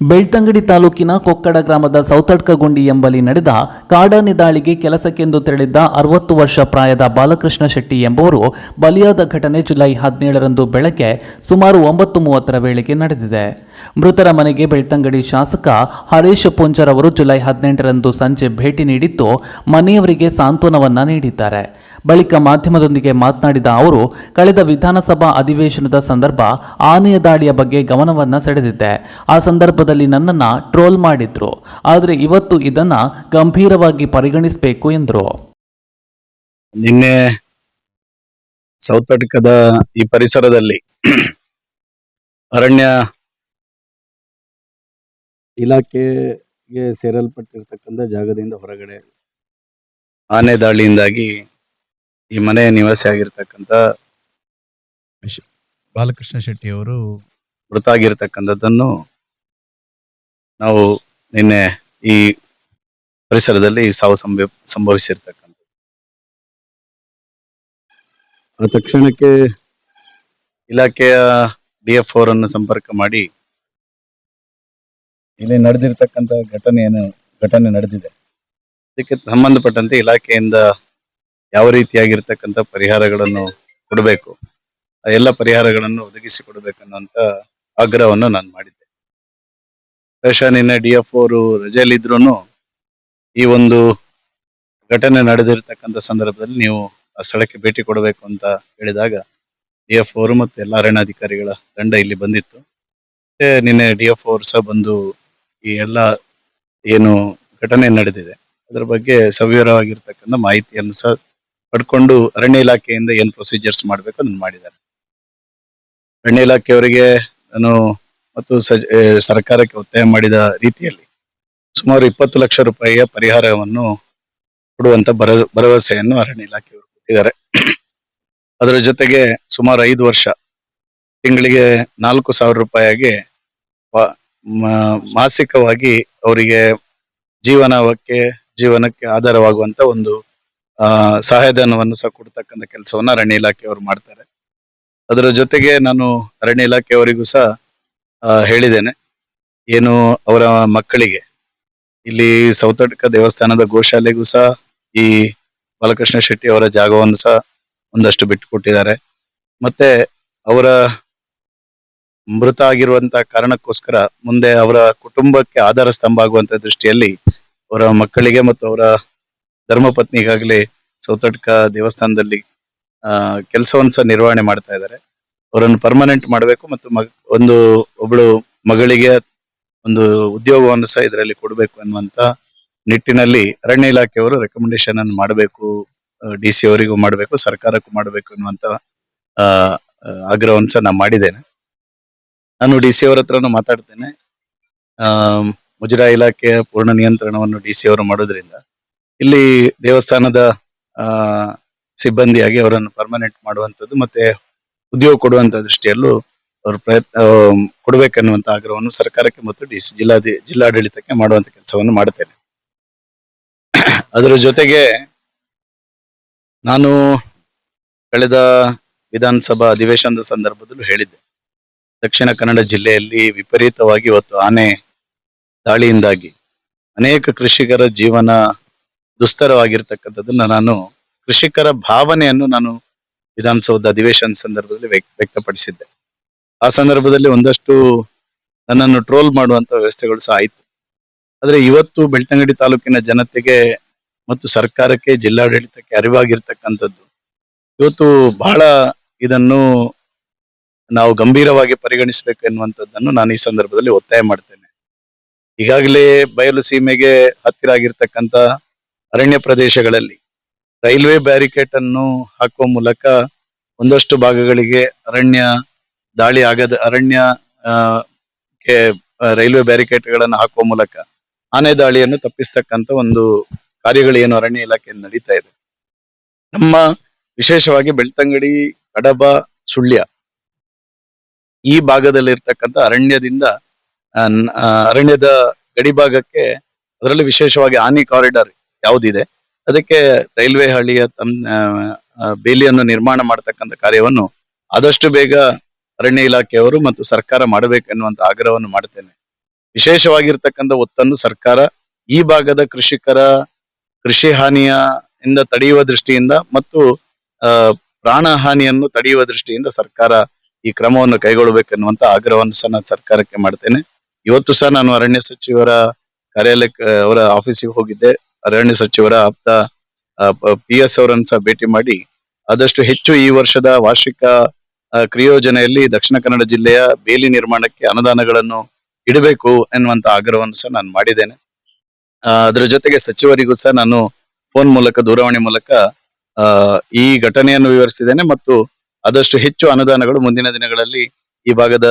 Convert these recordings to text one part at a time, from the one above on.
ಬೆಳ್ತಂಗಡಿ ತಾಲೂಕಿನ ಕೊಕ್ಕಡ ಗ್ರಾಮದ ಸೌತಡ್ಕಗುಂಡಿ ಎಂಬಲ್ಲಿ ನಡೆದ ಕಾಡಾನೆ ದಾಳಿಗೆ ಕೆಲಸಕ್ಕೆಂದು ತೆರಳಿದ್ದ ಅರವತ್ತು ವರ್ಷ ಪ್ರಾಯದ ಬಾಲಕೃಷ್ಣ ಶೆಟ್ಟಿ ಎಂಬುವರು ಬಲಿಯಾದ ಘಟನೆ ಜುಲೈ ಹದಿನೇಳರಂದು ಬೆಳಗ್ಗೆ ಸುಮಾರು ಒಂಬತ್ತು ಮೂವತ್ತರ ವೇಳೆಗೆ ನಡೆದಿದೆ. ಮೃತರ ಮನೆಗೆ ಬೆಳ್ತಂಗಡಿ ಶಾಸಕ ಹರೀಶ್ ಪುಂಜರ್ ಅವರು ಜುಲೈ ಹದಿನೆಂಟರಂದು ಸಂಜೆ ಭೇಟಿ ನೀಡಿದ್ದು, ಮನೆಯವರಿಗೆ ಸಾಂತ್ವನವನ್ನ ನೀಡಿದ್ದಾರೆ. ಬಳಿಕ ಮಾಧ್ಯಮದೊಂದಿಗೆ ಮಾತನಾಡಿದ ಅವರು, ಕಳೆದ ವಿಧಾನಸಭಾ ಅಧಿವೇಶನದ ಸಂದರ್ಭ ಆನೆಯ ದಾಳಿಯ ಬಗ್ಗೆ ಗಮನವನ್ನ ಸೆಳೆದಿದ್ದೆ. ಆ ಸಂದರ್ಭದಲ್ಲಿ ನನ್ನನ್ನ ಟ್ರೋಲ್ ಮಾಡಿದ್ರು. ಆದರೆ ಇವತ್ತು ಇದನ್ನ ಗಂಭೀರವಾಗಿ ಪರಿಗಣಿಸಬೇಕು ಎಂದರು. ನಿನ್ನೆ ಸೌತಡ್ಕದ ಈ ಪರಿಸರದಲ್ಲಿ ಅರಣ್ಯ ಇಲಾಖೆಗೆ ಸೇರಲ್ಪಟ್ಟಿರ್ತಕ್ಕಂಥ ಜಾಗದಿಂದ ಹೊರಗಡೆ ಆನೆ ದಾಳಿಯಿಂದಾಗಿ ಈ ಮನೆಯ ನಿವಾಸಿ ಆಗಿರ್ತಕ್ಕಂತ ಬಾಲಕೃಷ್ಣ ಶೆಟ್ಟಿ ಅವರು ಮೃತ ಆಗಿರ್ತಕ್ಕಂಥದ್ದನ್ನು ನಾವು ನಿನ್ನೆ ಈ ಪರಿಸರದಲ್ಲಿ ಸಾವು ಸಂಭ ಸಂಭವಿಸಿರ್ತಕ್ಕಂಥ ಆ ತಕ್ಷಣಕ್ಕೆ ಇಲಾಖೆಯ ಡಿ ಎಫ್ ಅನ್ನು ಸಂಪರ್ಕ ಮಾಡಿ ಇಲ್ಲಿ ನಡೆದಿರ್ತಕ್ಕಂಥ ಘಟನೆಯನ್ನು ಘಟನೆ ನಡೆದಿದೆ. ಇದಕ್ಕೆ ಸಂಬಂಧಪಟ್ಟಂತೆ ಇಲಾಖೆಯಿಂದ ಯಾವ ರೀತಿಯಾಗಿರ್ತಕ್ಕಂಥ ಪರಿಹಾರಗಳನ್ನು ಕೊಡಬೇಕು, ಆ ಎಲ್ಲ ಪರಿಹಾರಗಳನ್ನು ಒದಗಿಸಿ ಕೊಡಬೇಕನ್ನುವಂತ ಆಗ್ರಹವನ್ನು ನಾನು ಮಾಡಿದ್ದೆ. ಬಹುಶಃ ನಿನ್ನೆ ಡಿ ಎಫ್ ಅವರು ರಜೆಯಲ್ಲಿದ್ರು ಈ ಒಂದು ಘಟನೆ ನಡೆದಿರತಕ್ಕಂತ ಸಂದರ್ಭದಲ್ಲಿ ನೀವು ಆ ಸ್ಥಳಕ್ಕೆ ಭೇಟಿ ಕೊಡಬೇಕು ಅಂತ ಹೇಳಿದಾಗ ಡಿ ಎಫ್ ಅವರು ಮತ್ತು ಎಲ್ಲ ಅರಣ್ಯಾಧಿಕಾರಿಗಳ ತಂಡ ಇಲ್ಲಿ ಬಂದಿತ್ತು. ಮತ್ತೆ ನಿನ್ನೆ ಡಿ ಎಫ್ ಅವರು ಸಹ ಬಂದು ಈ ಎಲ್ಲ ಏನು ಘಟನೆ ನಡೆದಿದೆ. ಅದರ ಬಗ್ಗೆ ಸವಿವರವಾಗಿರ್ತಕ್ಕಂಥ ಮಾಹಿತಿಯನ್ನು ಸಹ ಪಡ್ಕೊಂಡು ಅರಣ್ಯ ಇಲಾಖೆಯಿಂದ ಏನು ಪ್ರೊಸೀಜರ್ಸ್ ಮಾಡಬೇಕು ಅದನ್ನು ಮಾಡಿದ್ದಾರೆ. ಅರಣ್ಯ ಇಲಾಖೆಯವರಿಗೆ ನಾನು ಮತ್ತು ಸರ್ಕಾರಕ್ಕೆ ಒತ್ತಾಯ ಮಾಡಿದ ರೀತಿಯಲ್ಲಿ ಸುಮಾರು ಇಪ್ಪತ್ತು ಲಕ್ಷ ರೂಪಾಯಿಯ ಪರಿಹಾರವನ್ನು ಕೊಡುವಂತ ಭರ ಭರವಸೆಯನ್ನು ಅರಣ್ಯ ಇಲಾಖೆಯವರು ಕೊಟ್ಟಿದ್ದಾರೆ. ಅದರ ಜೊತೆಗೆ ಸುಮಾರು ಐದು ವರ್ಷ, ತಿಂಗಳಿಗೆ ನಾಲ್ಕು ಸಾವಿರ ರೂಪಾಯಿಗೆ ವ- ಮಾಸಿಕವಾಗಿ ಅವರಿಗೆ ಜೀವನಕ್ಕೆ ಜೀವನಕ್ಕೆ ಆಧಾರವಾಗುವಂತ ಒಂದು ಸಹಾಯಧನವನ್ನು ಸಹ ಕೊಡ್ತಕ್ಕಂಥ ಕೆಲಸವನ್ನ ಅರಣ್ಯ ಇಲಾಖೆಯವರು ಮಾಡ್ತಾರೆ. ಅದರ ಜೊತೆಗೆ ನಾನು ಅರಣ್ಯ ಇಲಾಖೆಯವರಿಗೂ ಸಹ ಹೇಳಿದ್ದೇನೆ. ಏನು ಅವರ ಮಕ್ಕಳಿಗೆ, ಇಲ್ಲಿ ಸೌತಡ್ಕ ದೇವಸ್ಥಾನದ ಗೋಶಾಲೆಗೂ ಸಹ, ಈ ಬಾಲಕೃಷ್ಣ ಶೆಟ್ಟಿ ಅವರ ಜಾಗವನ್ನು ಸಹ ಒಂದಷ್ಟು ಬಿಟ್ಟುಕೊಟ್ಟಿದ್ದಾರೆ. ಮತ್ತೆ ಅವರ ಮೃತ ಆಗಿರುವಂತ ಕಾರಣಕ್ಕೋಸ್ಕರ ಮುಂದೆ ಅವರ ಕುಟುಂಬಕ್ಕೆ ಆಧಾರ ಸ್ತಂಭ ಆಗುವಂತ ದೃಷ್ಟಿಯಲ್ಲಿ ಅವರ ಮಕ್ಕಳಿಗೆ ಮತ್ತು ಅವರ ಧರ್ಮಪತ್ನಿಗಾಗಲಿ ಸೌತಡ್ಕ ದೇವಸ್ಥಾನದಲ್ಲಿ, ಆ, ಕೆಲಸವನ್ನು ಸಹ ನಿರ್ವಹಣೆ ಮಾಡ್ತಾ ಇದ್ದಾರೆ. ಅವರನ್ನು ಪರ್ಮನೆಂಟ್ ಮಾಡಬೇಕು ಮತ್ತು ಒಂದು ಒಬ್ಬಳು ಮಗಳಿಗೆ ಒಂದು ಉದ್ಯೋಗವನ್ನು ಸಹ ಇದರಲ್ಲಿ ಕೊಡಬೇಕು ಅನ್ನುವಂತ ನಿಟ್ಟಿನಲ್ಲಿ ಅರಣ್ಯ ಇಲಾಖೆಯವರು ರೆಕಮೆಂಡೇಶನ್ ಅನ್ನು ಮಾಡಬೇಕು ಡಿ ಸಿ ಅವರಿಗೂ ಮಾಡಬೇಕು, ಸರ್ಕಾರಕ್ಕೂ ಮಾಡಬೇಕು ಅನ್ನುವಂತ ಆಗ್ರಹವನ್ನು ಸಹ ನಾನು ಮಾಡಿದ್ದೇನೆ. ನಾನು ಡಿ ಸಿ ಅವರ ಹತ್ರನೂ ಮಾತಾಡ್ತೇನೆ. ಆ, ಮುಜರಾಯಿ ಇಲಾಖೆಯ ಪೂರ್ಣ ನಿಯಂತ್ರಣವನ್ನು ಡಿ ಸಿ ಅವರು ಮಾಡೋದ್ರಿಂದ ಇಲ್ಲಿ ದೇವಸ್ಥಾನದ ಸಿಬ್ಬಂದಿಯಾಗಿ ಅವರನ್ನು ಪರ್ಮನೆಂಟ್ ಮಾಡುವಂತದ್ದು ಮತ್ತೆ ಉದ್ಯೋಗ ಕೊಡುವಂತ ದೃಷ್ಟಿಯಲ್ಲೂ ಅವರು ಪ್ರಯತ್ನ ಕೊಡಬೇಕನ್ನುವಂತ ಆಗ್ರಹವನ್ನು ಸರ್ಕಾರಕ್ಕೆ ಮತ್ತು ಡಿ ಸಿ ಜಿಲ್ಲಾಧಿ, ಜಿಲ್ಲಾಡಳಿತಕ್ಕೆ ಮಾಡುವಂತ ಕೆಲಸವನ್ನು ಮಾಡುತ್ತೇನೆ. ಅದರ ಜೊತೆಗೆ ನಾನು ಕಳೆದ ವಿಧಾನಸಭಾ ಅಧಿವೇಶನದ ಸಂದರ್ಭದಲ್ಲೂ ಹೇಳಿದ್ದೆ. ದಕ್ಷಿಣ ಕನ್ನಡ ಜಿಲ್ಲೆಯಲ್ಲಿ ವಿಪರೀತವಾಗಿ ಇವತ್ತು ಆನೆ ದಾಳಿಯಿಂದಾಗಿ ಅನೇಕ ಕೃಷಿಕರ ಜೀವನ ದುಸ್ತರವಾಗಿರ್ತಕ್ಕಂಥದ್ದನ್ನ ನಾನು ಕೃಷಿಕರ ಭಾವನೆಯನ್ನು ನಾನು ವಿಧಾನಸೌಧ ಅಧಿವೇಶನ ಸಂದರ್ಭದಲ್ಲಿ ವ್ಯಕ್ತ- ವ್ಯಕ್ತಪಡಿಸಿದ್ದೆ. ಆ ಸಂದರ್ಭದಲ್ಲಿ ಒಂದಷ್ಟು ನನ್ನನ್ನು ಟ್ರೋಲ್ ಮಾಡುವಂತ ವ್ಯವಸ್ಥೆಗಳು ಸಹ ಆಯ್ತು. ಆದ್ರೆ ಇವತ್ತು ಬೆಳ್ತಂಗಡಿ ತಾಲೂಕಿನ ಜನತೆಗೆ ಮತ್ತು ಸರ್ಕಾರಕ್ಕೆ, ಜಿಲ್ಲಾಡಳಿತಕ್ಕೆ ಅರಿವಾಗಿರ್ತಕ್ಕಂಥದ್ದು. ಇವತ್ತು ಬಹಳ ಇದನ್ನು ನಾವು ಗಂಭೀರವಾಗಿ ಪರಿಗಣಿಸಬೇಕು ಎನ್ನುವಂಥದ್ದನ್ನು ನಾನು ಈ ಸಂದರ್ಭದಲ್ಲಿ ಒತ್ತಾಯ ಮಾಡ್ತೇನೆ. ಈಗಾಗಲೇ ಬಯಲು ಸೀಮೆಗೆ ಹತ್ತಿರ ಆಗಿರ್ತಕ್ಕಂಥ ಅರಣ್ಯ ಪ್ರದೇಶಗಳಲ್ಲಿ ರೈಲ್ವೆ ಬ್ಯಾರಿಕೇಡ್ ಅನ್ನು ಹಾಕುವ ಮೂಲಕ ಒಂದಷ್ಟು ಭಾಗಗಳಿಗೆ ಅರಣ್ಯ ದಾಳಿ ಆಗದ, ಅರಣ್ಯ ರೈಲ್ವೆ ಬ್ಯಾರಿಕೇಡ್ಗಳನ್ನು ಹಾಕುವ ಮೂಲಕ ಆನೆ ದಾಳಿಯನ್ನು ತಪ್ಪಿಸತಕ್ಕಂತ ಒಂದು ಕಾರ್ಯಗಳು ಏನು ಅರಣ್ಯ ಇಲಾಖೆಯಿಂದ ನಡೀತಾ ಇದೆ. ನಮ್ಮ ವಿಶೇಷವಾಗಿ ಬೆಳ್ತಂಗಡಿ, ಕಡಬ, ಸುಳ್ಯ ಈ ಭಾಗದಲ್ಲಿರ್ತಕ್ಕಂಥ ಅರಣ್ಯದಿಂದ ಅರಣ್ಯದ ಗಡಿ ಭಾಗಕ್ಕೆ ಅದರಲ್ಲಿ ವಿಶೇಷವಾಗಿ ಆನೆ ಕಾರಿಡಾರ್ ಯಾವುದಿದೆ. ಅದಕ್ಕೆ ರೈಲ್ವೆ ಹಳ್ಳಿಯ ಬೇಲಿಯನ್ನು ನಿರ್ಮಾಣ ಮಾಡತಕ್ಕಂಥ ಕಾರ್ಯವನ್ನು ಆದಷ್ಟು ಬೇಗ ಅರಣ್ಯ ಇಲಾಖೆಯವರು ಮತ್ತು ಸರ್ಕಾರ ಮಾಡಬೇಕೆನ್ನುವಂತ ಆಗ್ರಹವನ್ನು ಮಾಡ್ತೇನೆ. ವಿಶೇಷವಾಗಿರ್ತಕ್ಕಂಥ ಒತ್ತನ್ನು ಸರ್ಕಾರ ಈ ಭಾಗದ ಕೃಷಿಕರ ಕೃಷಿ ಹಾನಿಯ ಇಂದ ತಡೆಯುವ ದೃಷ್ಟಿಯಿಂದ ಮತ್ತು ಪ್ರಾಣ ಹಾನಿಯನ್ನು ತಡೆಯುವ ದೃಷ್ಟಿಯಿಂದ ಸರ್ಕಾರ ಈ ಕ್ರಮವನ್ನು ಕೈಗೊಳ್ಳಬೇಕೆನ್ನುವಂತ ಆಗ್ರಹವನ್ನು ಸಹ ನಾನು ಸರ್ಕಾರಕ್ಕೆ ಮಾಡ್ತೇನೆ. ಇವತ್ತು ಸಹ ನಾನು ಅರಣ್ಯ ಸಚಿವರ ಕಾರ್ಯಾಲಯಕ್ಕೆ, ಅವರ ಆಫೀಸಿಗೆ ಹೋಗಿದ್ದೆ. ಅರಣ್ಯ ಸಚಿವರ ಆಪ್ತ ಪಿ ಎಸ್ ಅವರನ್ನು ಸಹ ಭೇಟಿ ಮಾಡಿ ಆದಷ್ಟು ಹೆಚ್ಚು ಈ ವರ್ಷದ ವಾರ್ಷಿಕ ಕ್ರಿಯೋಜನೆಯಲ್ಲಿ ದಕ್ಷಿಣ ಕನ್ನಡ ಜಿಲ್ಲೆಯ ಬೇಲಿ ನಿರ್ಮಾಣಕ್ಕೆ ಅನುದಾನಗಳನ್ನು ಇಡಬೇಕು ಎನ್ನುವಂತ ಆಗ್ರಹವನ್ನು ಸಹ ನಾನು ಮಾಡಿದ್ದೇನೆ. ಅದರ ಜೊತೆಗೆ ಸಚಿವರಿಗೂ ಸಹ ನಾನು ಫೋನ್ ಮೂಲಕ, ದೂರವಾಣಿ ಮೂಲಕ ಈ ಘಟನೆಯನ್ನು ವಿವರಿಸಿದ್ದೇನೆ ಮತ್ತು ಆದಷ್ಟು ಹೆಚ್ಚು ಅನುದಾನಗಳು ಮುಂದಿನ ದಿನಗಳಲ್ಲಿ ಈ ಭಾಗದ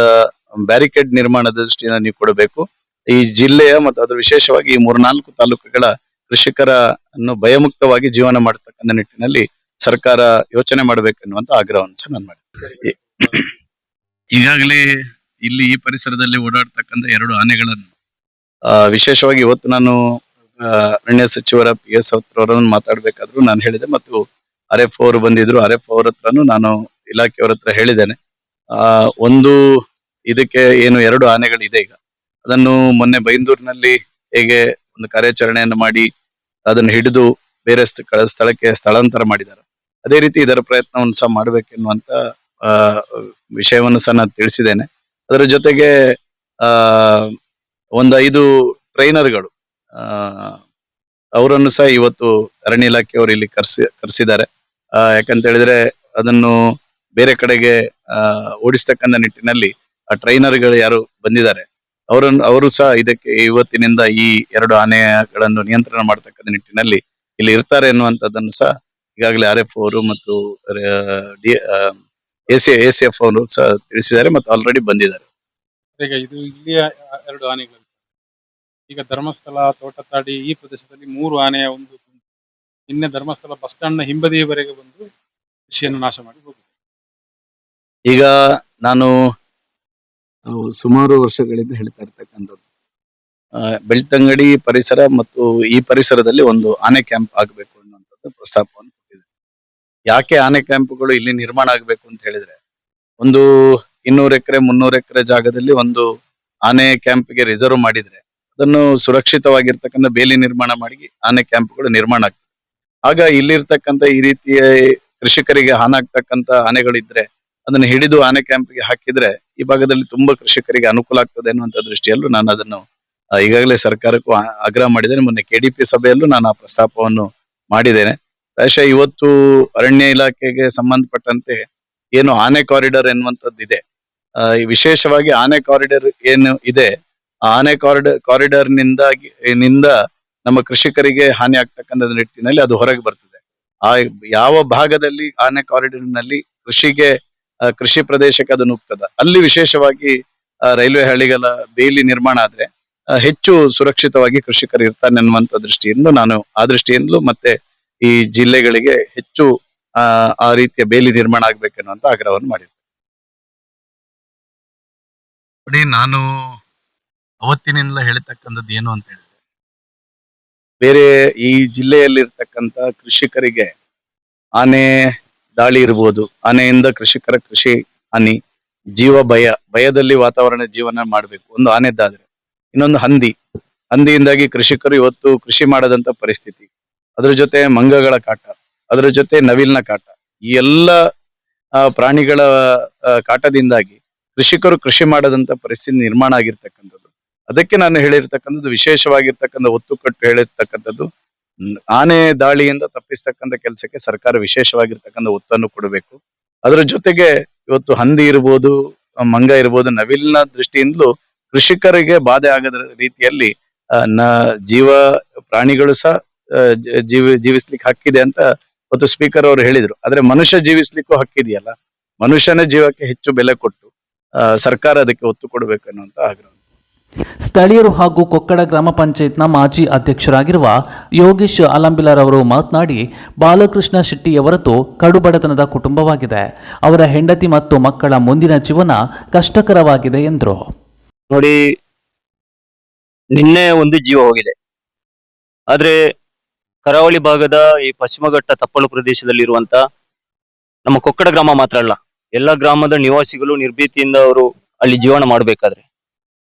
ಬ್ಯಾರಿಕೇಡ್ ನಿರ್ಮಾಣದ ದೃಷ್ಟಿಯಿಂದ ನೀವು ಕೊಡಬೇಕು. ಈ ಜಿಲ್ಲೆಯ ಮತ್ತು ಅದರ ವಿಶೇಷವಾಗಿ ಈ ಮೂರ್ನಾಲ್ಕು ತಾಲೂಕುಗಳ ಕೃಷಿಕರನ್ನು ಭಯಮುಕ್ತವಾಗಿ ಜೀವನ ಮಾಡತಕ್ಕಂಥ ನಿಟ್ಟಿನಲ್ಲಿ ಸರ್ಕಾರ ಯೋಚನೆ ಮಾಡಬೇಕೆನ್ನುವಂತ ಆಗ್ರಹವನ್ನು ಸಹ ನಾನು ಮಾಡಿದ್ದೇನೆ ಈಗಾಗಲೇ ಇಲ್ಲಿ ಈ ಪರಿಸರದಲ್ಲಿ ಓಡಾಡ್ತಕ್ಕಂಥ ಎರಡು ಆನೆಗಳನ್ನು ಆ, ವಿಶೇಷವಾಗಿ ಇವತ್ತು ನಾನು ಅರಣ್ಯ ಸಚಿವರ ಪಿ ಎಸ್ ಅವರನ್ನು ಮಾತಾಡ್ಬೇಕಾದ್ರು ನಾನು ಹೇಳಿದೆ ಮತ್ತು ಆರ್ ಎಫ್ ಅವರು ಬಂದಿದ್ರು ಆರ್ ಎಫ್ ಅವ್ರ ಹತ್ರನು ನಾನು ಇಲಾಖೆಯವರ ಹತ್ರ ಹೇಳಿದ್ದೇನೆ. ಆ ಒಂದು ಇದಕ್ಕೆ ಏನು ಎರಡು ಆನೆಗಳಿದೆ ಈಗ. ಅದನ್ನು ಮೊನ್ನೆ ಬೈಂದೂರಿನಲ್ಲಿ ಹೇಗೆ ಒಂದು ಕಾರ್ಯಾಚರಣೆಯನ್ನು ಮಾಡಿ ಅದನ್ನು ಹಿಡಿದು ಬೇರೆ ಸ್ಥ- ಸ್ಥಳಕ್ಕೆ ಸ್ಥಳಾಂತರ ಮಾಡಿದ್ದಾರೆ. ಅದೇ ರೀತಿ ಇದರ ಪ್ರಯತ್ನವನ್ನು ಸಹ ಮಾಡಬೇಕೆನ್ನುವಂತ ವಿಷಯವನ್ನು ಸಹ ನಾನು ತಿಳಿಸಿದ್ದೇನೆ. ಅದರ ಜೊತೆಗೆ, ಆ, ಒಂದು ಐದು ಟ್ರೈನರ್ಗಳು, ಆ, ಅವರನ್ನು ಸಹ ಇವತ್ತು ಅರಣ್ಯ ಇಲಾಖೆಯವರು ಇಲ್ಲಿ ಕರ್ಸಿ, ಕರೆಸಿದ್ದಾರೆ. ಆ ಯಾಕಂತ ಹೇಳಿದ್ರೆ ಅದನ್ನು ಬೇರೆ ಕಡೆಗೆ, ಆ, ಓಡಿಸ್ತಕ್ಕಂಥ ನಿಟ್ಟಿನಲ್ಲಿ ಆ ಟ್ರೈನರ್ಗಳು ಯಾರು ಬಂದಿದ್ದಾರೆ. ಅವರನ್ನು ಅವರು ಸಹ ಇದಕ್ಕೆ ಇವತ್ತಿನಿಂದ ಈ ಎರಡು ಆನೆಗಳನ್ನು ನಿಯಂತ್ರಣ ಮಾಡತಕ್ಕಂಥ ನಿಟ್ಟಿನಲ್ಲಿ ಇಲ್ಲಿ ಇರ್ತಾರೆ ಎನ್ನುವಂಥದ್ದನ್ನು ಸಹ ಈಗಾಗಲೇ ಆರ್ ಎಫ್ ಅವರು ಮತ್ತು A C A C F ಅವರು ಸಹ ತಿಳಿಸಿದ್ದಾರೆ ಮತ್ತು ಆಲ್ರೆಡಿ ಬಂದಿದ್ದಾರೆ. ಈಗ ಇದು ಇಲ್ಲಿಯ ಎರಡು ಆನೆಗಳು. ಈಗ ಧರ್ಮಸ್ಥಳ ತೋಟತಾಡಿ ಈ ಪ್ರದೇಶದಲ್ಲಿ ಮೂರು ಆನೆಯ ಒಂದು. ನಿನ್ನೆ ಧರ್ಮಸ್ಥಳ ಬಸ್ ಸ್ಟ್ಯಾಂಡ್ನ ಹಿಂಬದಿಯವರೆಗೆ ಬಂದು ಕೃಷಿಯನ್ನು ನಾಶ ಮಾಡಿ ಹೋಗಿದೆ. ಈಗ ನಾನು ಅಹ್, ಸುಮಾರು ವರ್ಷಗಳಿಂದ ಹೇಳ್ತಾ ಇರ್ತಕ್ಕಂಥದ್ದು. ಬೆಳ್ತಂಗಡಿ ಪರಿಸರ ಮತ್ತು ಈ ಪರಿಸರದಲ್ಲಿ ಒಂದು ಆನೆ ಕ್ಯಾಂಪ್ ಆಗಬೇಕು ಅನ್ನುವಂಥದ್ದು ಪ್ರಸ್ತಾಪವನ್ನು ಕೊಟ್ಟಿದೆ. ಯಾಕೆ ಆನೆ ಕ್ಯಾಂಪ್ಗಳು ಇಲ್ಲಿ ನಿರ್ಮಾಣ ಆಗಬೇಕು ಅಂತ ಹೇಳಿದ್ರೆ ಒಂದು ಇನ್ನೂರು ಎಕರೆ ಮುನ್ನೂರು ಎಕರೆ ಜಾಗದಲ್ಲಿ ಒಂದು ಆನೆ ಕ್ಯಾಂಪ್ಗೆ ರಿಸರ್ವ್ ಮಾಡಿದ್ರೆ ಅದನ್ನು ಸುರಕ್ಷಿತವಾಗಿರ್ತಕ್ಕಂಥ ಬೇಲಿ ನಿರ್ಮಾಣ ಮಾಡಿ ಆನೆ ಕ್ಯಾಂಪ್ಗಳು ನಿರ್ಮಾಣ ಆಗ್ತದೆ. ಆಗ ಇಲ್ಲಿರ್ತಕ್ಕಂಥ ಈ ರೀತಿಯ ಕೃಷಿಕರಿಗೆ ಹಾನಾಗ್ತಕ್ಕಂಥ ಆನೆಗಳಿದ್ರೆ ಅದನ್ನು ಹಿಡಿದು ಆನೆ ಕ್ಯಾಂಪ್ಗೆ ಹಾಕಿದ್ರೆ ಈ ಭಾಗದಲ್ಲಿ ತುಂಬಾ ಕೃಷಿಕರಿಗೆ ಅನುಕೂಲ ಆಗ್ತದೆ ಅನ್ನುವಂತ ದೃಷ್ಟಿಯಲ್ಲೂ ನಾನು ಅದನ್ನು ಈಗಾಗಲೇ ಸರ್ಕಾರಕ್ಕೂ ಆಗ್ರಹ ಮಾಡಿದ್ದೇನೆ. ಮೊನ್ನೆ ಕೆಡಿಪಿ ಸಭೆಯಲ್ಲೂ ನಾನು ಆ ಪ್ರಸ್ತಾಪವನ್ನು ಮಾಡಿದ್ದೇನೆ. ಪ್ರಾಯಶಃ ಇವತ್ತು ಅರಣ್ಯ ಇಲಾಖೆಗೆ ಸಂಬಂಧಪಟ್ಟಂತೆ ಏನು ಆನೆ ಕಾರಿಡಾರ್ ಎನ್ನುವಂಥದ್ದು ಇದೆ. ವಿಶೇಷವಾಗಿ ಆನೆ ಕಾರಿಡಾರ್ ಏನು ಇದೆ ಆನೆ ಕಾರಿಡಾರ್ ಕಾರಿಡಾರ್ ನಿಂದಾಗಿ, ನಿಂದ ನಮ್ಮ ಕೃಷಿಕರಿಗೆ ಹಾನಿ ಆಗ್ತಕ್ಕಂಥ ನಿಟ್ಟಿನಲ್ಲಿ ಅದು ಹೊರಗೆ ಬರ್ತದೆ. ಆ, ಯಾವ ಭಾಗದಲ್ಲಿ ಆನೆ ಕಾರಿಡಾರ್ನಲ್ಲಿ ಕೃಷಿಗೆ ಕೃಷಿ ಪ್ರದೇಶಕ್ಕೆ ಅದು ನುಗ್ತದ ಅಲ್ಲಿ ವಿಶೇಷವಾಗಿ ರೈಲ್ವೆ ಹಳಿಗಳ ಬೇಲಿ ನಿರ್ಮಾಣ ಆದ್ರೆ ಹೆಚ್ಚು ಸುರಕ್ಷಿತವಾಗಿ ಕೃಷಿಕರು ಇರ್ತಾನೆ ಅನ್ನುವಂತ ದೃಷ್ಟಿಯಿಂದ ನಾನು ಆ ದೃಷ್ಟಿಯಿಂದಲೂ ಮತ್ತೆ ಈ ಜಿಲ್ಲೆಗಳಿಗೆ ಹೆಚ್ಚು, ಆ ರೀತಿಯ ಬೇಲಿ ನಿರ್ಮಾಣ ಆಗ್ಬೇಕೆನ್ನುವಂತ ಆಗ್ರಹವನ್ನು ಮಾಡಿದ್ದೆ. ನೋಡಿ, ನಾನು ಅವತ್ತಿನಿಂದ ಹೇಳ್ತಕ್ಕಂಥದ್ದು ಏನು ಅಂತ ಹೇಳಿದ್ರೆ, ಬೇರೆ ಈ ಜಿಲ್ಲೆಯಲ್ಲಿ ಇರ್ತಕ್ಕಂಥ ಕೃಷಿಕರಿಗೆ ಆನೆ ದಾಳಿ ಇರ್ಬೋದು. ಆನೆಯಿಂದ ಕೃಷಿಕರ ಕೃಷಿ ಹಾನಿ, ಜೀವ ಭಯ, ಭಯದಲ್ಲಿ ವಾತಾವರಣ ಜೀವನ ಮಾಡಬೇಕು. ಒಂದು ಆನೆದ್ದಾದ್ರೆ. ಇನ್ನೊಂದು ಹಂದಿ. ಹಂದಿಯಿಂದಾಗಿ ಕೃಷಿಕರು ಇವತ್ತು ಕೃಷಿ ಮಾಡದಂತ ಪರಿಸ್ಥಿತಿ. ಅದ್ರ ಜೊತೆ ಮಂಗಗಳ ಕಾಟ, ಅದರ ಜೊತೆ ನವಿಲ್ನ ಕಾಟ. ಈ ಎಲ್ಲ ಪ್ರಾಣಿಗಳ ಕಾಟದಿಂದಾಗಿ ಕೃಷಿಕರು ಕೃಷಿ ಮಾಡದಂತ ಪರಿಸ್ಥಿತಿ ನಿರ್ಮಾಣ ಆಗಿರ್ತಕ್ಕಂಥದ್ದು. ಅದಕ್ಕೆ ನಾನು ಹೇಳಿರ್ತಕ್ಕಂಥದ್ದು, ವಿಶೇಷವಾಗಿರ್ತಕ್ಕಂಥ, ಒತ್ತು ಕಟ್ಟು ಹೇಳಿರ್ತಕ್ಕಂಥದ್ದು ಆನೆ ದಾಳಿಯಿಂದ ತಪ್ಪಿಸ್ತಕ್ಕಂಥ ಕೆಲಸಕ್ಕೆ ಸರ್ಕಾರ ವಿಶೇಷವಾಗಿರ್ತಕ್ಕಂಥ ಒತ್ತನ್ನು ಕೊಡಬೇಕು. ಅದರ ಜೊತೆಗೆ ಇವತ್ತು ಹಂದಿ ಇರ್ಬೋದು, ಮಂಗ ಇರ್ಬೋದು, ನವಿಲಿನ ದೃಷ್ಟಿಯಿಂದಲೂ ಕೃಷಿಕರಿಗೆ ಬಾಧೆ ಆಗದ ರೀತಿಯಲ್ಲಿ ನ, ಜೀವ ಪ್ರಾಣಿಗಳು ಸಹ ಜೀವಿ, ಜೀವಿಸ್ಲಿಕ್ಕೆ ಹಕ್ಕಿದೆ ಅಂತ ಇವತ್ತು ಸ್ಪೀಕರ್ ಅವರು ಹೇಳಿದ್ರು. ಆದ್ರೆ ಮನುಷ್ಯ ಜೀವಿಸ್ಲಿಕ್ಕೂ ಹಕ್ಕಿದೆಯಲ್ಲ? ಮನುಷ್ಯನ ಜೀವಕ್ಕೆ ಹೆಚ್ಚು ಬೆಲೆ ಕೊಟ್ಟು ಸರ್ಕಾರ ಅದಕ್ಕೆ ಒತ್ತು ಕೊಡಬೇಕು ಅನ್ನುವಂತ ಆಗ್ರಹ. ಸ್ಥಳೀಯರು ಹಾಗೂ ಕೊಕ್ಕಡ ಗ್ರಾಮ ಪಂಚಾಯತ್ನ ಮಾಜಿ ಅಧ್ಯಕ್ಷರಾಗಿರುವ ಯೋಗೇಶ್ ಅಲಂಬಿಲಾರ್ ಅವರು ಮಾತನಾಡಿ, ಬಾಲಕೃಷ್ಣ ಶೆಟ್ಟಿಯವರದ್ದು ಕಡುಬಡತನದ ಕುಟುಂಬವಾಗಿದೆ. ಅವರ ಹೆಂಡತಿ ಮತ್ತು ಮಕ್ಕಳ ಮುಂದಿನ ಜೀವನ ಕಷ್ಟಕರವಾಗಿದೆ ಎಂದರು. ನೋಡಿ, ನಿನ್ನೆ ಒಂದು ಜೀವ ಹೋಗಿದೆ. ಆದ್ರೆ, ಕರಾವಳಿ ಭಾಗದ ಈ ಪಶ್ಚಿಮ ಘಟ್ಟ ತಪ್ಪಲು ಪ್ರದೇಶದಲ್ಲಿರುವಂತ ನಮ್ಮ ಕೊಕ್ಕಡ ಗ್ರಾಮ ಮಾತ್ರ ಅಲ್ಲ, ಎಲ್ಲ ಗ್ರಾಮದ ನಿವಾಸಿಗಳು ನಿರ್ಭೀತಿಯಿಂದ ಅವರು ಅಲ್ಲಿ ಜೀವನ ಮಾಡಬೇಕಾದ್ರೆ.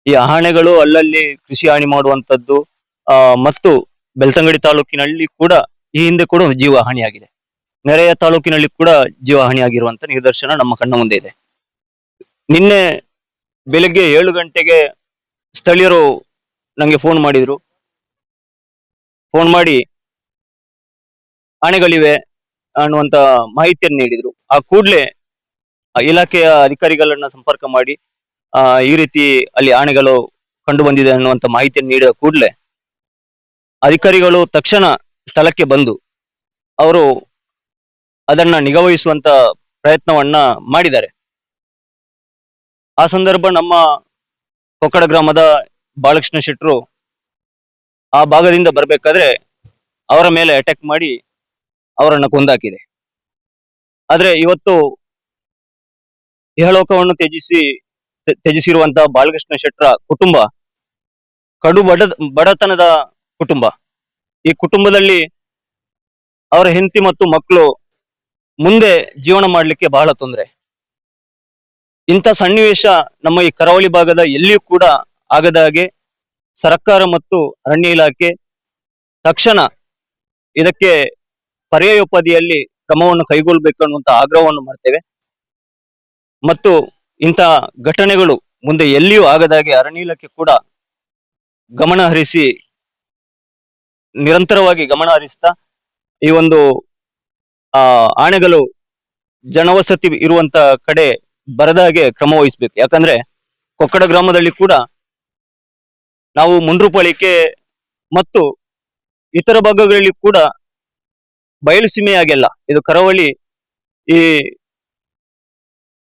ಈ ಆನೆಗಳು ಅಲ್ಲಲ್ಲಿ ಕೃಷಿ ಹಾನಿ ಮಾಡುವಂತದ್ದು ಆ, ಮತ್ತು ಬೆಳ್ತಂಗಡಿ ತಾಲೂಕಿನಲ್ಲಿ ಕೂಡ ಈ ಹಿಂದೆ ಕೂಡ ಜೀವ ಹಾನಿಯಾಗಿದೆ ನೆರೆಯ ತಾಲೂಕಿನಲ್ಲಿ ಕೂಡ ಜೀವ ಹಾನಿಯಾಗಿರುವಂತ ನಿದರ್ಶನ ನಮ್ಮ ಕಣ್ಣ ಮುಂದೆ ಇದೆ. ನಿನ್ನೆ ಬೆಳಿಗ್ಗೆ ಏಳು ಗಂಟೆಗೆ ಸ್ಥಳೀಯರು ನಂಗೆ ಫೋನ್ ಮಾಡಿದ್ರು. ಫೋನ್ ಮಾಡಿ ಆನೆಗಳಿವೆ ಅನ್ನುವಂತ ಮಾಹಿತಿಯನ್ನು ನೀಡಿದ್ರು. ಆ ಕೂಡ್ಲೆ ಇಲಾಖೆಯ ಅಧಿಕಾರಿಗಳನ್ನ ಸಂಪರ್ಕ ಮಾಡಿ ಆ, ಈ ರೀತಿ ಅಲ್ಲಿ ಆನೆಗಳು ಕಂಡು ಬಂದಿದೆ ಅನ್ನುವಂತ ಮಾಹಿತಿಯನ್ನು ನೀಡಿದ ಕೂಡಲೇ ಅಧಿಕಾರಿಗಳು ತಕ್ಷಣ ಸ್ಥಳಕ್ಕೆ ಬಂದು ಅವರು ಅದನ್ನ ನಿಗಾವಹಿಸುವಂತ ಪ್ರಯತ್ನವನ್ನ ಮಾಡಿದ್ದಾರೆ. ಆ ಸಂದರ್ಭ ನಮ್ಮ ಕೊಕ್ಕಡ ಗ್ರಾಮದ ಬಾಲಕೃಷ್ಣ ಶೆಟ್ರು ಆ ಭಾಗದಿಂದ ಬರಬೇಕಾದ್ರೆ ಅವರ ಮೇಲೆ ಅಟ್ಯಾಕ್ ಮಾಡಿ ಅವರನ್ನ ಕೊಂದಾಕಿದೆ. ಆದ್ರೆ ಇವತ್ತು ಇಹಲೋಕವನ್ನು ತ್ಯಜಿಸಿ ತ್ಯ- ತ್ಯಜಿಸಿರುವಂತಹ ಬಾಲಕೃಷ್ಣ ಶೆಟ್ಟರ ಕುಟುಂಬ ಕಡು ಬಡ, ಬಡತನದ ಕುಟುಂಬ. ಈ ಕುಟುಂಬದಲ್ಲಿ ಅವರ ಹೆಂಡತಿ ಮತ್ತು ಮಕ್ಕಳು ಮುಂದೆ ಜೀವನ ಮಾಡಲಿಕ್ಕೆ ಬಹಳ ತೊಂದರೆ. ಇಂಥ ಸನ್ನಿವೇಶ ನಮ್ಮ ಈ ಕರಾವಳಿ ಭಾಗದ ಎಲ್ಲಿಯೂ ಕೂಡ ಆಗದ ಹಾಗೆ ಸರ್ಕಾರ ಮತ್ತು ಅರಣ್ಯ ಇಲಾಖೆ ತಕ್ಷಣ ಇದಕ್ಕೆ ಪರ್ಯಾಯೋಪಾದಿಯಲ್ಲಿ ಕ್ರಮವನ್ನು ಕೈಗೊಳ್ಳಬೇಕು ಅನ್ನುವಂತ ಆಗ್ರಹವನ್ನು ಮಾಡ್ತೇವೆ. ಮತ್ತು ಇಂಥ ಘಟನೆಗಳು ಮುಂದೆ ಎಲ್ಲಿಯೂ ಆಗದಾಗೆ ಅರಣ್ಯ ಇಲಾಖೆ ಕೂಡ ಗಮನ ಹರಿಸಿ ನಿರಂತರವಾಗಿ ಗಮನ ಹರಿಸ್ತಾ ಈ ಒಂದು, ಆ ಆಣೆಗಳು ಜನವಸತಿ ಇರುವಂತ ಕಡೆ ಬರದ ಹಾಗೆ ಕ್ರಮ ವಹಿಸ್ಬೇಕು. ಯಾಕಂದ್ರೆ ಕೊಕ್ಕಡ ಗ್ರಾಮದಲ್ಲಿ ಕೂಡ ನಾವು ಮುಂಡ್ರುಪಾಳಿಕೆ ಮತ್ತು ಇತರ ಭಾಗಗಳಲ್ಲಿ ಕೂಡ ಬಯಲು ಸೀಮೆಯಾಗೆಲ್ಲ. ಇದು ಕರಾವಳಿ ಈ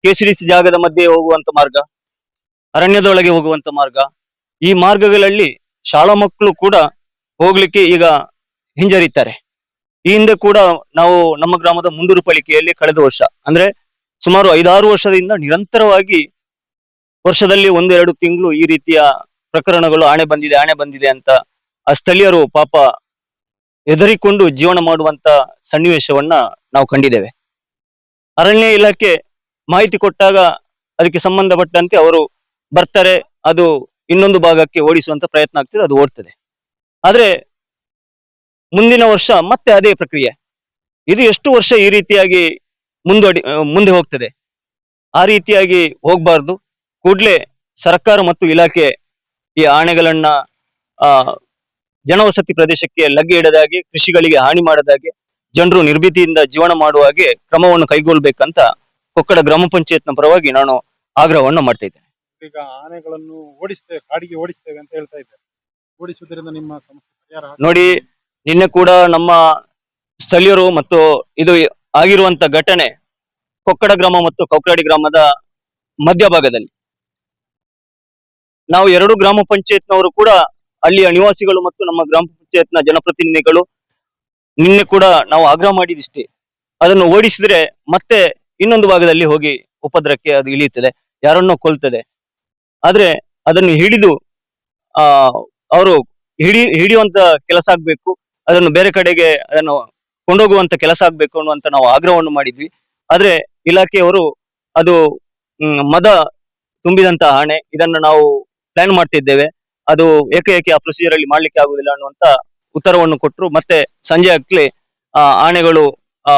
ಕೇಸರಿಸಿ ಜಾಗದ ಮಧ್ಯೆ ಹೋಗುವಂತ ಮಾರ್ಗ, ಅರಣ್ಯದೊಳಗೆ ಹೋಗುವಂತ ಮಾರ್ಗ. ಈ ಮಾರ್ಗಗಳಲ್ಲಿ ಶಾಲಾ ಮಕ್ಕಳು ಕೂಡ ಹೋಗ್ಲಿಕ್ಕೆ ಈಗ ಹಿಂಜರಿತಾರೆ. ಈ ಹಿಂದೆ ಕೂಡ ನಾವು ನಮ್ಮ ಗ್ರಾಮದ ಮುಂದೂರು ಪಾಲಿಕೆಯಲ್ಲಿ ಕಳೆದ ವರ್ಷ, ಅಂದ್ರೆ ಸುಮಾರು ಐದಾರು ವರ್ಷದಿಂದ ನಿರಂತರವಾಗಿ ವರ್ಷದಲ್ಲಿ ಒಂದೆರಡು ತಿಂಗಳು ಈ ರೀತಿಯ ಪ್ರಕರಣಗಳು ಆಣೆ ಬಂದಿದೆ ಆಣೆ ಬಂದಿದೆ ಅಂತ ಆ ಸ್ಥಳೀಯರು ಪಾಪ ಹೆದರಿಕೊಂಡು ಜೀವನ ಮಾಡುವಂತ ಸನ್ನಿವೇಶವನ್ನ ನಾವು ಕಂಡಿದ್ದೇವೆ. ಅರಣ್ಯ ಇಲಾಖೆ ಮಾಹಿತಿ ಕೊಟ್ಟಾಗ ಅದಕ್ಕೆ ಸಂಬಂಧಪಟ್ಟಂತೆ ಅವರು ಬರ್ತಾರೆ, ಅದು ಇನ್ನೊಂದು ಭಾಗಕ್ಕೆ ಓಡಿಸುವಂತ ಪ್ರಯತ್ನ ಆಗ್ತದೆ, ಅದು ಓಡ್ತದೆ. ಆದ್ರೆ ಮುಂದಿನ ವರ್ಷ ಮತ್ತೆ ಅದೇ ಪ್ರಕ್ರಿಯೆ. ಇದು ಎಷ್ಟು ವರ್ಷ ಈ ರೀತಿಯಾಗಿ ಮುಂದೊಡಿ ಮುಂದೆ ಹೋಗ್ತದೆ? ಆ ರೀತಿಯಾಗಿ ಹೋಗ್ಬಾರ್ದು. ಕೂಡ್ಲೆ ಸರ್ಕಾರ ಮತ್ತು ಇಲಾಖೆ ಈ ಆಣೆಗಳನ್ನ, ಆ, ಜನವಸತಿ ಪ್ರದೇಶಕ್ಕೆ ಲಗ್ಗೆ ಇಡದಾಗೆ, ಕೃಷಿಗಳಿಗೆ ಹಾನಿ ಮಾಡದಾಗೆ, ಜನರು ನಿರ್ಭೀತಿಯಿಂದ ಜೀವನ ಮಾಡುವ ಹಾಗೆ ಕ್ರಮವನ್ನು ಕೈಗೊಳ್ಬೇಕಂತ ಕೊಕ್ಕಡ ಗ್ರಾಮ ಪಂಚಾಯತ್ನ ಪರವಾಗಿ ನಾನು ಆಗ್ರಹವನ್ನು ಮಾಡ್ತಾ ಇದ್ದೇನೆ. ಈಗ ಆನೆಗಳನ್ನು ಓಡಿಸ್ತೇವೆ ಕಾಡಿಗೆ ಓಡಿಸ್ತೇವೆ ಅಂತ ಹೇಳ್ತಾ ಇದ್ದಾರೆ. ಓಡಿಸುವುದರಿಂದ ನಿಮ್ಮ ಸಮಸ್ಯೆ ಪರಿಹಾರ. ನೋಡಿ ನಿನ್ನೆ ಕೂಡ ನಮ್ಮ ಸ್ಥಳೀಯರು ಮತ್ತು ಇದು ಆಗಿರುವಂತ ಘಟನೆ ಕೊಕ್ಕಡ ಗ್ರಾಮ ಮತ್ತು ಕೌಕ್ರಾಡಿ ಗ್ರಾಮದ ಮಧ್ಯಭಾಗದಲ್ಲಿ. ನಾವು ಎರಡು ಗ್ರಾಮ ಪಂಚಾಯತ್ನವರು ಕೂಡ ಅಲ್ಲಿಯ ನಿವಾಸಿಗಳು ಮತ್ತು ನಮ್ಮ ಗ್ರಾಮ ಪಂಚಾಯತ್ನ ಜನಪ್ರತಿನಿಧಿಗಳು ನಿನ್ನೆ ಕೂಡ ನಾವು ಆಗ್ರಹ ಮಾಡಿದಿಷ್ಟೇ. ಅದನ್ನು ಓಡಿಸಿದ್ರೆ ಮತ್ತೆ ಇನ್ನೊಂದು ಭಾಗದಲ್ಲಿ ಹೋಗಿ ಉಪದ್ರಕ್ಕೆ ಅದು ಇಳಿಯುತ್ತದೆ, ಯಾರನ್ನೋ ಕೊಲ್ತದೆ. ಆದ್ರೆ ಅದನ್ನು ಹಿಡಿದು, ಆ, ಅವರು ಹಿಡಿ, ಹಿಡಿಯುವಂತ ಕೆಲಸ ಆಗ್ಬೇಕು, ಅದನ್ನು ಬೇರೆ ಕಡೆಗೆ ಅದನ್ನು ಕೊಂಡೋಗುವಂತ ಕೆಲಸ ಆಗ್ಬೇಕು ಅನ್ನುವಂತ ನಾವು ಆಗ್ರಹವನ್ನು ಮಾಡಿದ್ವಿ. ಆದ್ರೆ ಇಲಾಖೆಯವರು ಅದು ಮದ ತುಂಬಿದಂತ ಆಣೆ, ಇದನ್ನು ನಾವು ಪ್ಲಾನ್ ಮಾಡ್ತಿದ್ದೇವೆ. ಅದು ಏಕೆ ಆ ಪ್ರೊಸೀಜರ್ ಅಲ್ಲಿ ಮಾಡ್ಲಿಕ್ಕೆ ಆಗುದಿಲ್ಲ ಅನ್ನುವಂತ ಉತ್ತರವನ್ನು ಕೊಟ್ಟರು ಮತ್ತೆ ಸಂಜೆ ಆಗ್ಲಿ ಆ, ಆಣೆಗಳು, ಆ,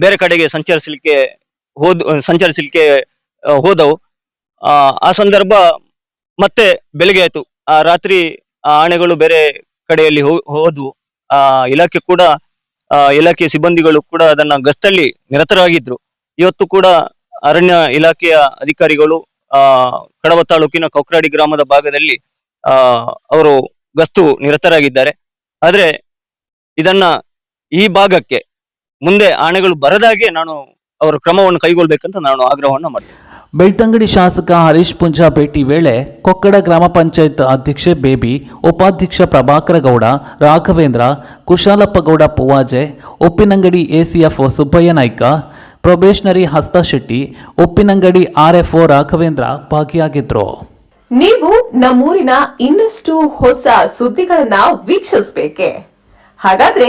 ಬೇರೆ ಕಡೆಗೆ ಸಂಚರಿಸಲಿಕ್ಕೆ ಹೋದ್ ಸಂಚರಿಸಲಿಕ್ಕೆ ಹೋದವು. ಆ ಸಂದರ್ಭ ಮತ್ತೆ ಬೆಳಿಗ್ಗೆ ಆಯ್ತು. ಆ, ರಾತ್ರಿ, ಆ, ಆನೆಗಳು ಬೇರೆ ಕಡೆಯಲ್ಲಿ ಹೋದ್ವು. ಆ, ಇಲಾಖೆ ಕೂಡ, ಆ, ಇಲಾಖೆ ಸಿಬ್ಬಂದಿಗಳು ಕೂಡ ಅದನ್ನ ಗಸ್ತಲ್ಲಿ ನಿರತರಾಗಿದ್ರು. ಇವತ್ತು ಕೂಡ ಅರಣ್ಯ ಇಲಾಖೆಯ ಅಧಿಕಾರಿಗಳು, ಆ, ಕಡವ ತಾಲೂಕಿನ ಕೌಕ್ರಾಡಿ ಗ್ರಾಮದ ಭಾಗದಲ್ಲಿ, ಆ, ಅವರು ಗಸ್ತು ನಿರತರಾಗಿದ್ದಾರೆ. ಆದ್ರೆ ಇದನ್ನ ಈ ಭಾಗಕ್ಕೆ ಮುಂದೆ ಆನೆಗಳು ಬರದಾಗೆ ನಾನು ಅವರು ಕ್ರಮವನ್ನು ಕೈಗೊಳ್ಬೇಕಂತ ನಾನು ಆಗ್ರಹವನ್ನು ಮಾಡ್ತೇನೆ. ಬೆಳ್ತಂಗಡಿ ಶಾಸಕ ಹರೀಶ್ ಪುಂಜಾ ಭೇಟಿ ವೇಳೆ ಕೊಕ್ಕಡ ಗ್ರಾಮ ಪಂಚಾಯತ್ ಅಧ್ಯಕ್ಷೆ ಬೇಬಿ ಉಪಾಧ್ಯಕ್ಷ ಪ್ರಭಾಕರ ಗೌಡ ರಾಘವೇಂದ್ರ ಕುಶಾಲಪ್ಪ ಗೌಡ ಪೂವಾಜೆ ಉಪ್ಪಿನಂಗಡಿ ಎಸಿಎಫ್ ಸುಬ್ಬಯ್ಯ ನಾಯ್ಕ ಪ್ರೊಬೇಷನರಿ ಹಸ್ತ ಶೆಟ್ಟಿ ಉಪ್ಪಿನಂಗಡಿ ಆರ್ಎಫ್ಒ ರಾಘವೇಂದ್ರ ಭಾಗಿಯಾಗಿದ್ದರು ನೀವು ನಮ್ಮೂರಿನ ಇನ್ನಷ್ಟು ಹೊಸ ಸುದ್ದಿಗಳನ್ನ ವೀಕ್ಷಿಸಬೇಕೆ? ಹಾಗಾದ್ರೆ